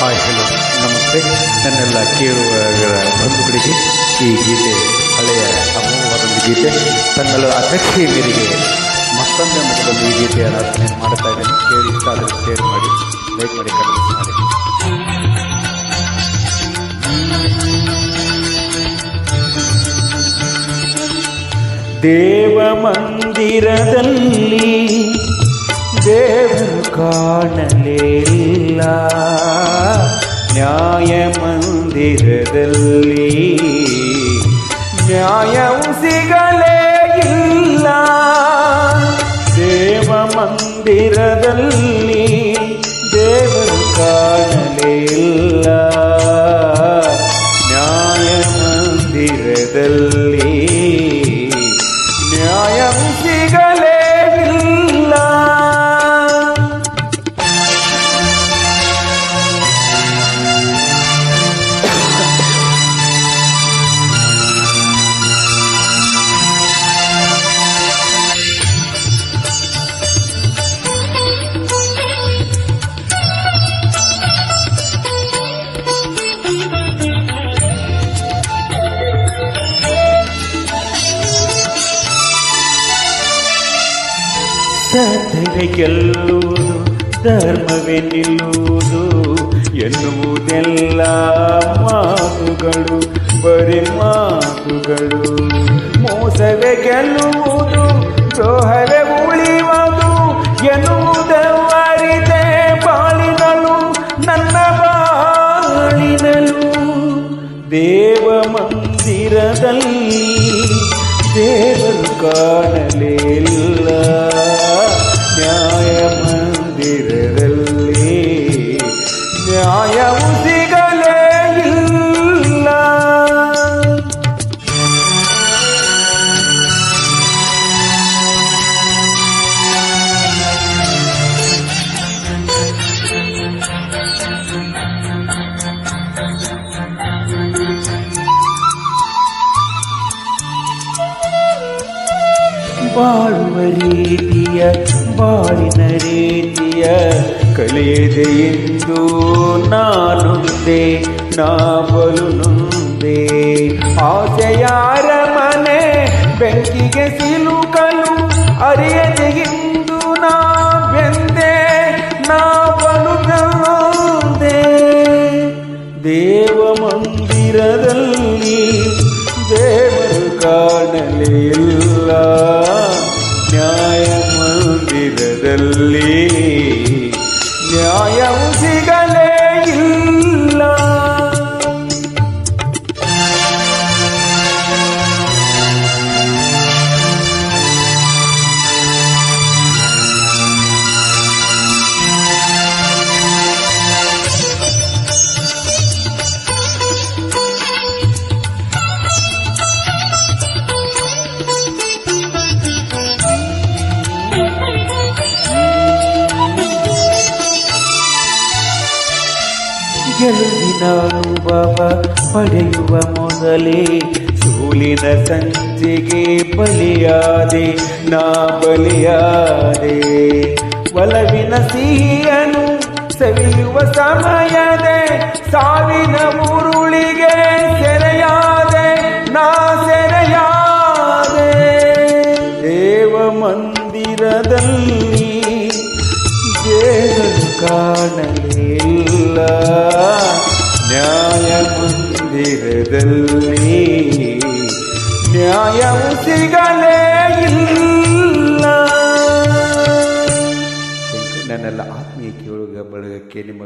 Hi hello, ನಮಸ್ತೆ. ನನ್ನೆಲ್ಲ ಕೇಳುವ ಬಂಧುಗಳಿಗೆ ಈ ಗೀತೆ, ಹಳೆಯ ಅಮೋಘವಾದೊಂದು ಗೀತೆ, ತನ್ನೆಲ್ಲ ಅಪೇಕ್ಷೆಯ ಮೇರೆಗೆ ಮತ್ತೊಂದು ಮೊದಲೊಂದು ಈ ಗೀತೆಯ ಆರಾಧನೆ ಮಾಡ್ತಾ ಇದ್ದೇನೆ. ಕೇಳಿ ಆದರೆ ಶೇರ್ ಮಾಡಿ ಲೈಕ್ ಮಾಡಿ ಕಮೆಂಟ್ ಮಾಡಿ. ದೇವ ಮಂದಿರದಲ್ಲಿ ದೇವರು ಕಾಣಲಿಲ್ಲ. ನ್ಯಾಯ ಮಂದಿರದಲ್ಲಿ ನ್ಯಾಯವು ಸತ್ಯವೇ ಗೆಲ್ಲುವುದು ಧರ್ಮವೇ ನಿಲ್ಲುವುದು ಎನ್ನುವುದೆಲ್ಲ ಮಾತುಗಳು, ಬರೀ ಮಾತುಗಳು. ಮೋಸವೇ ಗೆಲ್ಲುವುದು, ದ್ರೋಹವೇ ಉಳಿಯುವುದು ಎನ್ನುವುದವರಿದೆ ಬಾಳಿನಲು ನನ್ನ ಬಾಳಿನಲು ದೇವ ಮಂದಿರದಲ್ಲಿ, ದೇವರು ಕಾಣಲಿಲ್ಲ ನ್ಯಾಯವು ಸಿಗಲೇ ಇಲ್ಲ ಬಾಳುವ ರೀತಿಯ ಬಾಳಿನ ರೀತಿಯ ಕಳೆದೆ ಎಂದು ನಾನುಂದೆ ನಾ ಬಲು ನೊಂದೆ ಆಸೆಯಾರ ಮನೆ ಬೆಂಕಿಗೆ ಸಿಲುಕಲು ಅರಿಯದೆ ಇಂದು ನಾ ಬೆಂದೆ ನಾ ಬಲು ನೊಂದೆ ದೇವ ಮಂದಿರದಲ್ಲಿ ದೇವರು ಕಾಣಲಿಲ್ಲ ನ್ಯಾಯ ಮಂದಿರದಲ್ಲಿ 没有时间 ಗೆಲುವಿನ ಅನುಭವ ಪಡೆಯುವ ಮೊದಲೇ ಸೋಲಿನ ಸಂಚಿಗೆ ಬಲಿಯಾದೆ ನಾ ಬಲಿಯಾದೆ ಒಲವಿನ ಸಿಹಿಯನು ಸವಿಯುವ ಸಮಯದೆ ಸಾವಿನ ಉರುಳಿಗೆ ಸೆರೆಯಾದೆ ನಾ ಸೆರೆಯಾದೆ ದೇವ ಮಂದಿರದಲ್ಲಿ ದೇವರು ಕಾಣಲಿಲ್ಲ ನ್ಯಾಯ ಮಂದಿರದಲ್ಲಿ ನ್ಯಾಯವು ಸಿಗಲೇ ಇಲ್ಲ. ನನ್ನೆಲ್ಲ ಆತ್ಮೀಯ ಕೇಳುಗ ಬಳಗಕ್ಕೆ ನಿಮ್ಮ